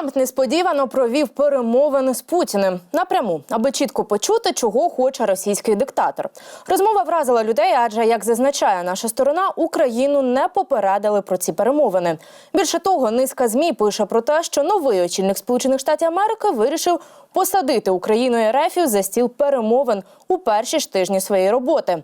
Трамп несподівано провів перемовини з Путіним напряму, аби чітко почути, чого хоче російський диктатор. Розмова вразила людей, адже як зазначає наша сторона, Україну не попередили про ці перемовини. Більше того, низка змі пише про те, що новий очільник Сполучених Штатів Америки вирішив посадити Україну і Ерефію за стіл перемовин у перші ж тижні своєї роботи.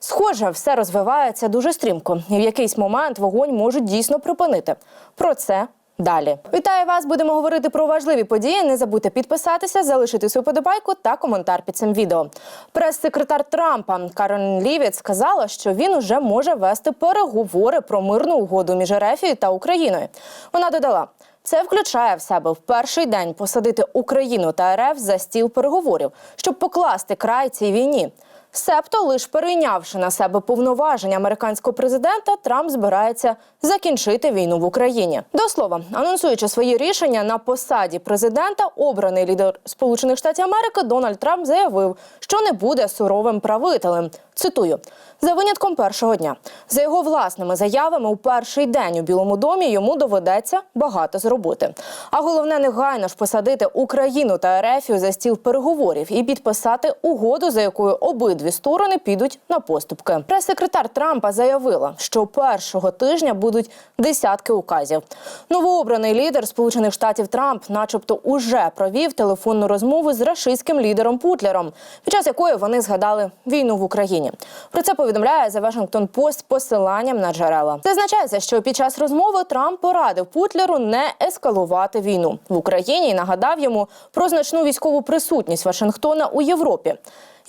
Схоже, все розвивається дуже стрімко, і в якийсь момент вогонь можуть дійсно припинити. Про це далі. Вітаю вас! Будемо говорити про важливі події. Не забудьте підписатися, залишити свою подобайку та коментар під цим відео. Прес-секретар Трампа Карен Лівіт сказала, що він уже може вести переговори про мирну угоду між Ерефією та Україною. Вона додала. Це включає в себе в перший день посадити Україну та РФ за стіл переговорів, щоб покласти край цій війні. Себто, лиш перейнявши на себе повноваження американського президента, Трамп збирається закінчити війну в Україні. До слова, анонсуючи свої рішення на посаді президента, обраний лідер Сполучених Штатів Америки Дональд Трамп заявив, що не буде суровим правителем. Цитую за винятком першого дня. За його власними заявами, у перший день у Білому домі йому доведеться багато зробити. А головне негайно ж посадити Україну та Ерефію за стіл переговорів і підписати угоду, за якою обидві сторони підуть на поступки. Прес-секретар Трампа заявила, що першого тижня будуть десятки указів. Новообраний лідер Сполучених Штатів Трамп, начебто, уже провів телефонну розмову з рашистським лідером Путлером, під час якої вони згадали війну в Україні. Про це повідомляє The Washington Post посиланням на джерела. Зазначається, що під час розмови Трамп порадив Путлеру не ескалувати війну в Україні і нагадав йому про значну військову присутність Вашингтона у Європі.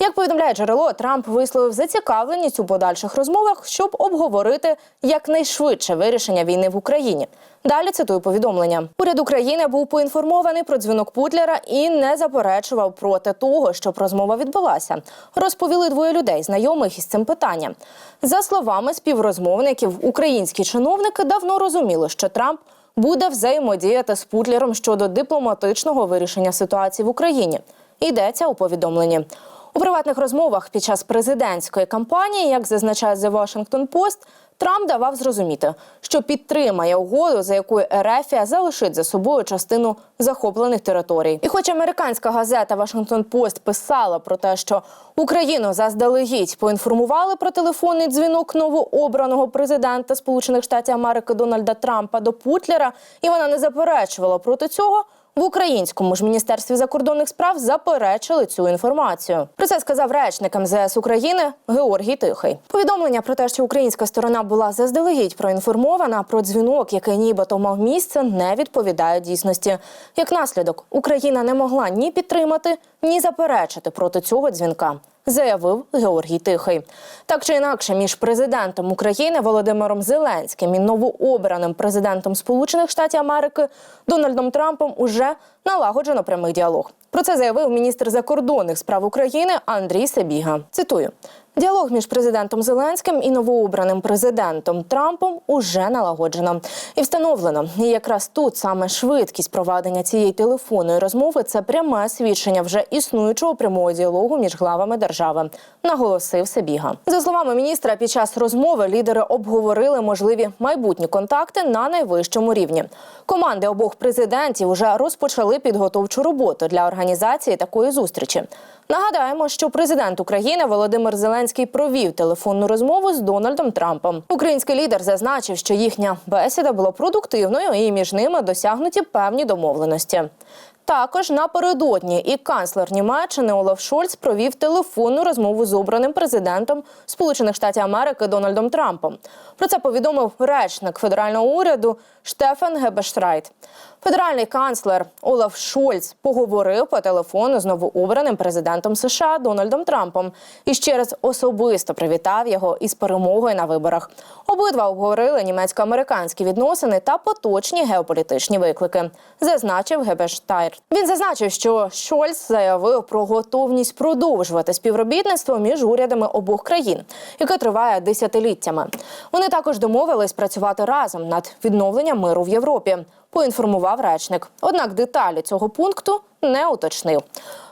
Як повідомляє джерело, Трамп висловив зацікавленість у подальших розмовах, щоб обговорити якнайшвидше вирішення війни в Україні. Далі цитую повідомлення. Уряд України був поінформований про дзвінок Путлера і не заперечував проти того, щоб розмова відбулася. Розповіли двоє людей, знайомих із цим питанням. За словами співрозмовників, українські чиновники давно розуміли, що Трамп буде взаємодіяти з Путлером щодо дипломатичного вирішення ситуації в Україні. Йдеться у повідомленні. У приватних розмовах під час президентської кампанії, як зазначає The Washington Post, Трамп давав зрозуміти, що підтримає угоду, за якою Ерефія залишить за собою частину захоплених територій. І, хоч американська газета Washington Post писала про те, що Україну заздалегідь поінформували про телефонний дзвінок новообраного президента Сполучених Штатів Америки Дональда Трампа до Путлера, і вона не заперечувала проти цього. В українському ж міністерстві закордонних справ заперечили цю інформацію. Про це сказав речник МЗС України Георгій Тихий. Повідомлення про те, що українська сторона була заздалегідь проінформована про дзвінок, який нібито мав місце, не відповідає дійсності. Як наслідок, Україна не могла ні підтримати, ні заперечити проти цього дзвінка. Заявив Георгій Тихий. Так чи інакше, між президентом України Володимиром Зеленським і новообраним президентом Сполучених Штатів Америки Дональдом Трампом уже налагоджено прямий діалог. Про це заявив міністр закордонних справ України Андрій Сабіга. Цитую. Діалог між президентом Зеленським і новообраним президентом Трампом уже налагоджено і встановлено. І якраз тут саме швидкість проведення цієї телефонної розмови це пряме свідчення вже існуючого прямого діалогу між главами держави, наголосив Сабіга. За словами міністра, під час розмови лідери обговорили можливі майбутні контакти на найвищому рівні. Команди обох президентів вже розпочали підготовчу роботу для організації такої зустрічі. Нагадаємо, що президент України Володимир Зеленський провів телефонну розмову з Дональдом Трампом. Український лідер зазначив, що їхня бесіда була продуктивною і між ними досягнуті певні домовленості. Також напередодні і канцлер Німеччини Олаф Шольц провів телефонну розмову з обраним президентом Сполучених Штатів Америки Дональдом Трампом. Про це повідомив речник федерального уряду Штефан Гебештрайт. Федеральний канцлер Олаф Шольц поговорив по телефону з новообраним президентом США Дональдом Трампом і ще раз особисто привітав його із перемогою на виборах. Обидва обговорили німецько-американські відносини та поточні геополітичні виклики, зазначив Гебештайр. Він зазначив, що Шольц заявив про готовність продовжувати співробітництво між урядами обох країн, яке триває десятиліттями. Вони також домовились працювати разом над відновленням миру в Європі. Поінформував речник. Однак деталі цього пункту не уточнив.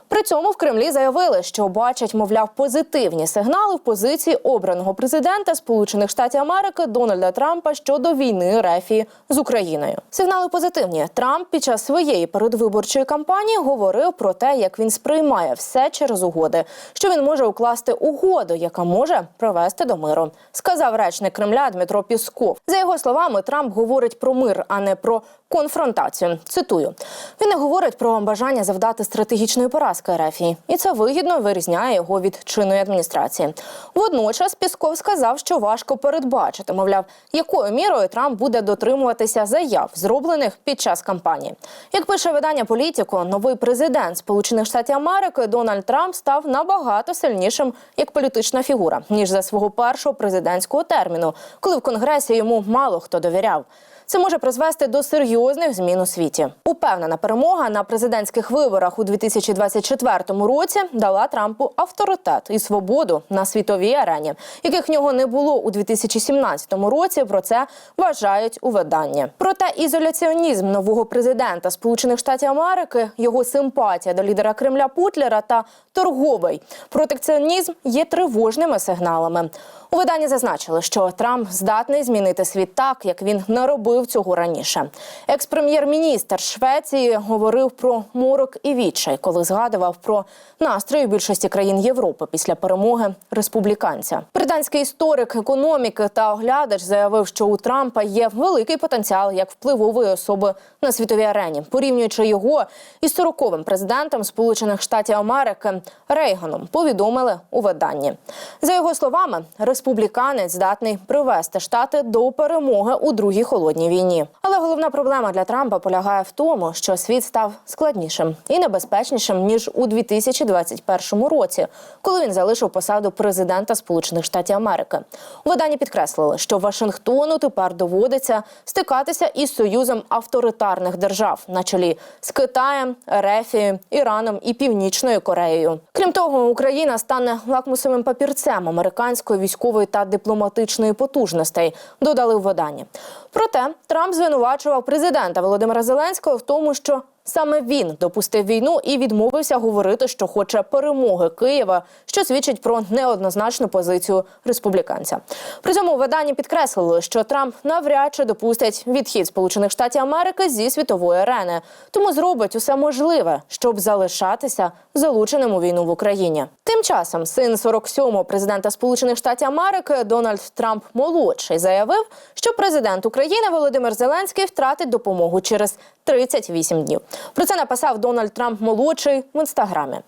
При цьому в Кремлі заявили, що бачать, мовляв, позитивні сигнали в позиції обраного президента Сполучених Штатів Америки Дональда Трампа щодо війни Рефії з Україною. Сигнали позитивні. Трамп під час своєї передвиборчої кампанії говорив про те, як він сприймає все через угоди, що він може укласти угоду, яка може привести до миру, сказав речник Кремля Дмитро Пісков. За його словами, Трамп говорить про мир, а не про конфронтацію. Цитую: він не говорить про бажання завдати стратегічної поразки Рефії, і це вигідно вирізняє його від чинної адміністрації. Водночас Пісков сказав, що важко передбачити, мовляв, якою мірою Трамп буде дотримуватися заяв, зроблених під час кампанії. Як пише видання Політіко, новий президент Сполучених Штатів Америки Дональд Трамп став набагато сильнішим як політична фігура ніж за свого першого президентського терміну, коли в конгресі йому мало хто довіряв. Це може призвести до серйозних змін у світі. Упевнена перемога на президентських виборах у 2024 році дала Трампу авторитет і свободу на світовій арені, яких в нього не було у 2017 році. Про це вважають у виданні. Проте ізоляціонізм нового президента Сполучених Штатів Америки, його симпатія до лідера Кремля Путлера та торговий протекціонізм є тривожними сигналами. У виданні зазначили, що Трамп здатний змінити світ так, як він не робив цього раніше. Екс-прем'єр-міністр Швеції говорив про морок і відчай, коли згадував про настрої більшості країн Європи після перемоги республіканця. Британський історик економіки та оглядач заявив, що у Трампа є великий потенціал як впливової особи на світовій арені, порівнюючи його із 40-м президентом Сполучених Штатів Америки Рейганом. Повідомили у виданні. За його словами, республіканець здатний привести штати до перемоги у другій холодній війні. Але головна проблема для Трампа полягає в тому, що світ став складнішим і небезпечнішим ніж у 2021 році, коли він залишив посаду президента Сполучених Штатів Америки. У підкреслили, що Вашингтону тепер доводиться стикатися із союзом авторитарних держав на чолі з Китаєм, Ерефією, Іраном і Північною Кореєю. Крім того, Україна стане лакмусовим папірцем американської військової та дипломатичної потужностей. Додали в виданні. Проте Трамп звинувачував президента Володимира Зеленського в тому, що саме він допустив війну і відмовився говорити, що хоче перемоги Києва, що свідчить про неоднозначну позицію республіканця. При цьому у виданні підкреслили, що Трамп навряд чи допустить відхід Сполучених Штатів Америки зі світової арени, тому зробить усе можливе, щоб залишатися залученим у війну в Україні. Тим часом син 47-го президента Сполучених Штатів Америки Дональд Трамп молодший заявив, що президент України Володимир Зеленський втратить допомогу через 38 днів. Про це написав Дональд Трамп молодший в інстаграмі.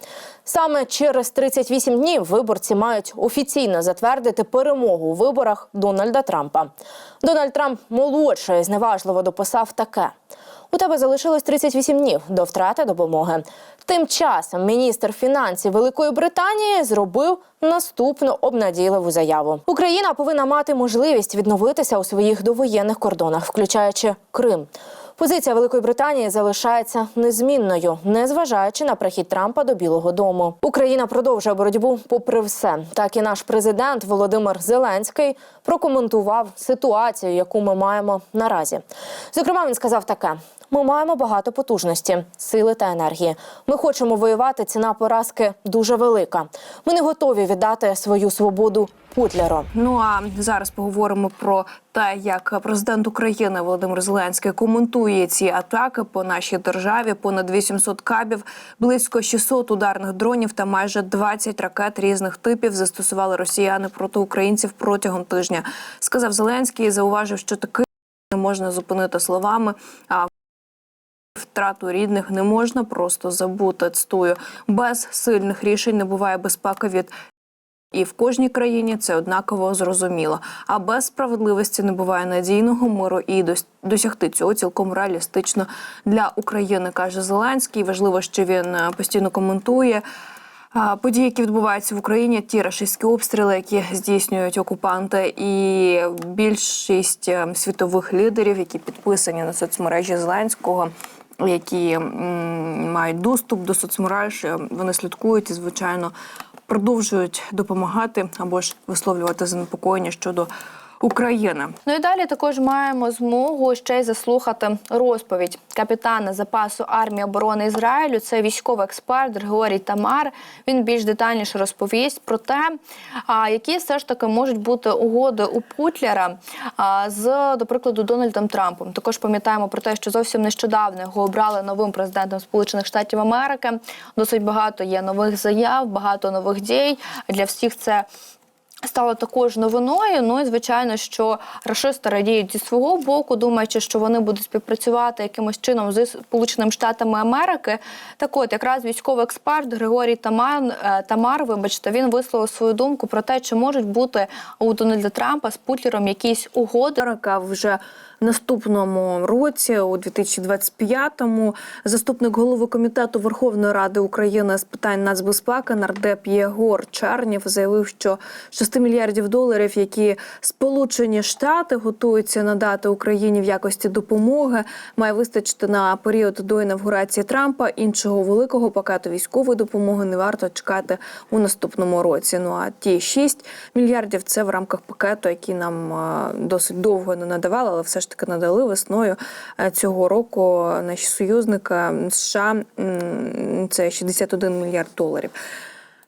Саме через 38 днів виборці мають офіційно затвердити перемогу у виборах Дональда Трампа. Дональд Трамп молодший зневажливо дописав таке. У тебе залишилось 38 днів до втрати допомоги. Тим часом міністр фінансів Великої Британії зробив наступну обнадійливу заяву. Україна повинна мати можливість відновитися у своїх довоєнних кордонах, включаючи Крим. Позиція Великої Британії залишається незмінною, незважаючи на прихід Трампа до Білого Дому. Україна продовжує боротьбу попри все. Так і наш президент Володимир Зеленський прокоментував ситуацію, яку ми маємо наразі. Зокрема, він сказав таке: ми маємо багато потужності, сили та енергії. Ми хочемо воювати. Ціна поразки дуже велика. Ми не готові віддати свою свободу Путлеру. Ну а зараз поговоримо про те, як президент України Володимир Зеленський коментує ці атаки по нашій державі. Понад 800 кабів, близько 600 ударних дронів та майже 20 ракет різних типів застосували росіяни проти українців протягом тижня. Сказав Зеленський і зауважив, що таки не можна зупинити словами. А Втрату рідних не можна просто забути. Цитую. без сильних рішень не буває безпеки від і в кожній країні це однаково зрозуміло. А без справедливості не буває надійного миру і дос- досягти цього цілком реалістично для України, каже Зеленський. Важливо, що він е, постійно коментує. Події, які відбуваються в Україні, ті рашистські обстріли, які здійснюють окупанти, і більшість е, світових лідерів, які підписані на соцмережі Зеленського, які мають доступ до соцмереж, е, вони слідкують і, звичайно, продовжують допомагати або ж висловлювати занепокоєння щодо України. Ну і далі також маємо змогу ще й заслухати розповідь капітана запасу армії оборони Ізраїлю. Це військовий експерт Григорій Тамар. Він більш детальніше розповість про те, які все ж таки можуть бути угоди у Путлера з, до прикладу, Дональдом Трампом. Також пам'ятаємо про те, що зовсім нещодавно його обрали новим президентом Сполучених Штатів Америки. Досить багато є нових заяв, багато нових дій. Для всіх це Стало також новиною. Ну і звичайно, що рашисти радіють зі свого боку, думаючи, що вони будуть співпрацювати якимось чином з Сполученими Штатами Америки. Так от, якраз військовий експерт Григорій Таман е, Тамар, вибачте, він висловив свою думку про те, чи можуть бути у Дональда Трампа з Путлером якісь угоди. Вже наступному році, у 2025-му, заступник голови комітету Верховної Ради України з питань нацбезпеки нардеп Єгор Чернєв заявив, що 6 мільярдів доларів, які Сполучені Штати готуються надати Україні в якості допомоги, має вистачити на період до інавгурації Трампа. Іншого великого пакету військової допомоги не варто чекати у наступному році. Ну а ті 6 мільярдів це в рамках пакету, який нам е, досить довго не надавали, але все ж таки надали весною е, цього року. Наші союзники США це 61 мільярд доларів.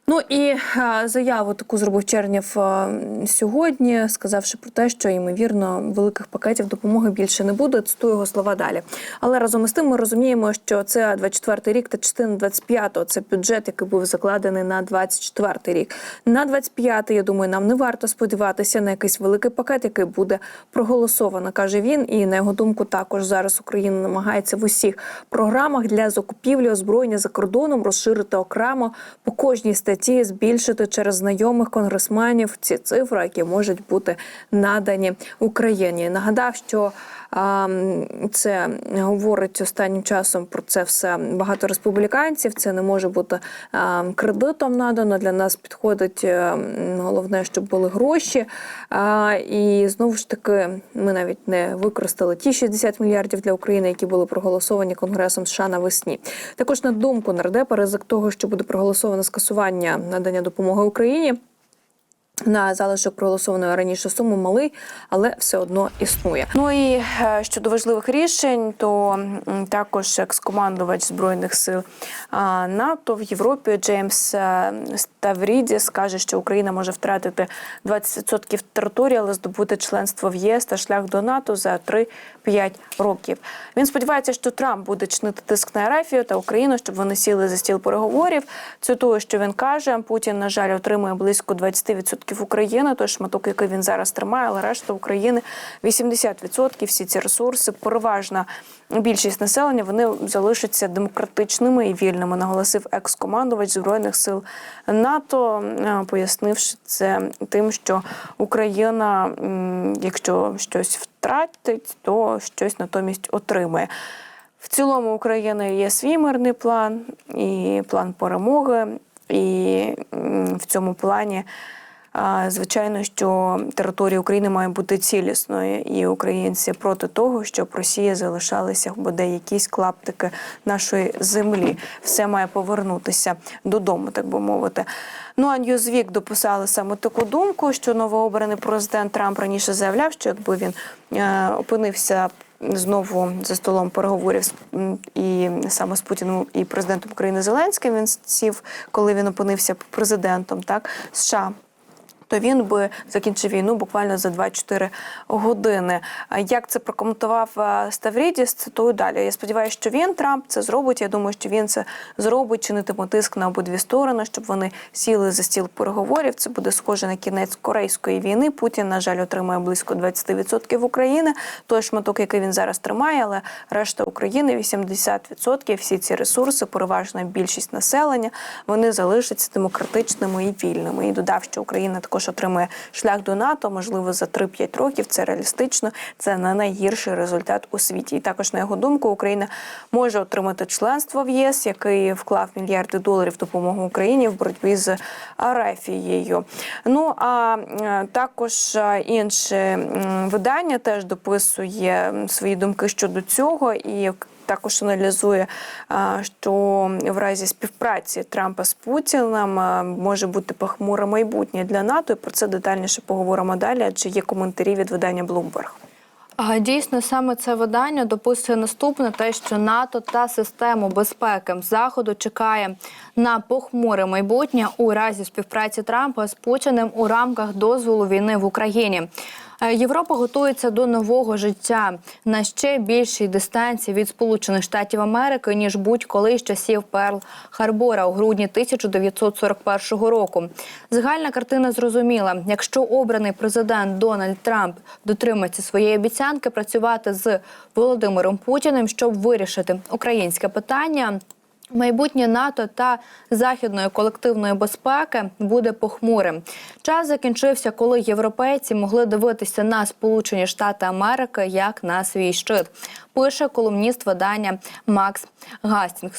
Ну і е, заяву таку зробив Чернєв е, сьогодні, сказавши про те, що ймовірно великих пакетів допомоги більше не буде. Цитую його слова далі. Але разом із тим ми розуміємо, що це 24-й рік та частина 25-го. Це бюджет, який був закладений на 24-й рік. На 25-й, я думаю, нам не варто сподіватися на якийсь великий пакет, який буде проголосовано, каже він. І на його думку, також зараз Україна намагається в усіх програмах для закупівлі озброєння за кордоном розширити окремо по кожній статті, збільшити через знайомих конгресменів ці цифри, які можуть бути надані Україні. Нагадав, що це говорить останнім часом про це все багато республіканців. Це не може бути кредитом надано. Для нас підходить е, головне, щоб були гроші. І знову ж таки, ми навіть не використали ті 60 мільярдів для України, які були проголосовані Конгресом США навесні. Також на думку нардепа, ризик того, що буде проголосовано скасування надання допомоги Україні. На залишок проголосованої раніше суми малий, але все одно існує. Ну і е, щодо важливих рішень, то також екс-командувач збройних сил НАТО в Європі Джеймс е, Ставрідіс каже, що Україна може втратити 20% території, але здобути членство в ЄС та шлях до НАТО за 3-5 років. Він сподівається, що Трамп буде чинити тиск на Арафію та Україну, щоб вони сіли за стіл переговорів. Цитую, що він каже: Путін, на жаль, отримує близько 20% України, той шматок, який він зараз тримає, але решта України 80%. Всі ці ресурси, переважна більшість населення, вони залишаться демократичними і вільними, наголосив екс-командувач збройних сил НАТО, е, пояснивши це тим, що Україна, якщо щось втратить, то щось натомість отримає. В цілому України є свій мирний план і план перемоги, і в цьому плані. Звичайно, що територія України має бути цілісною, і українці проти того, щоб Росія залишалася бодай якісь клаптики нашої землі. Все має повернутися додому, так би мовити. Ну а Ньюзвік дописали саме таку думку, що новообраний президент Трамп раніше заявляв, що якби він е, опинився знову за столом переговорів і саме з Путіним і президентом України Зеленським. Він сів, коли він опинився президентом, так США. То він би закінчив війну буквально за 24 години. Як це прокоментував е, Ставрідіс, цитую далі. Я сподіваюся, що він Трамп це зробить. Я думаю, що він це зробить, чинитиме тиск на обидві сторони, щоб вони сіли за стіл переговорів. Це буде схоже на кінець корейської війни. Путін, на жаль, отримає близько 20% України. Той шматок, який він зараз тримає, але решта України 80%. Всі ці ресурси, переважна більшість населення, вони залишаться демократичними і вільними. І додав, що Україна також отримує шлях до НАТО, можливо, за 3-5 років. Це реалістично. Це не найгірший результат у світі. І також на його думку, Україна може отримати членство в ЄС, який вклав мільярди доларів в допомогу Україні в боротьбі з Арафією. Ну а е, також е, інше видання теж дописує свої думки щодо цього і також аналізує, що в разі співпраці Трампа з Путіним може бути похмуре майбутнє для НАТО. І про це детальніше поговоримо далі. Адже є коментарі від видання Bloomberg. А, Дійсно, саме це видання дописує наступне: те, що НАТО та систему безпеки Заходу чекає на похмуре майбутнє у разі співпраці Трампа з Путіним у рамках дозволу війни в Україні. Е, Європа готується до нового життя на ще більшій дистанції від Сполучених Штатів Америки ніж будь-коли з часів Перл Харбора у грудні 1941 року. Загальна картина зрозуміла: якщо обраний президент Дональд Трамп дотримається своєї обіцянки працювати з Володимиром Путіним, щоб вирішити українське питання. Майбутнє НАТО та західної колективної безпеки буде похмурим. Час закінчився, коли європейці могли дивитися на Сполучені Штати Америки як на свій щит. Пише колумніст видання Макс Гастінгс.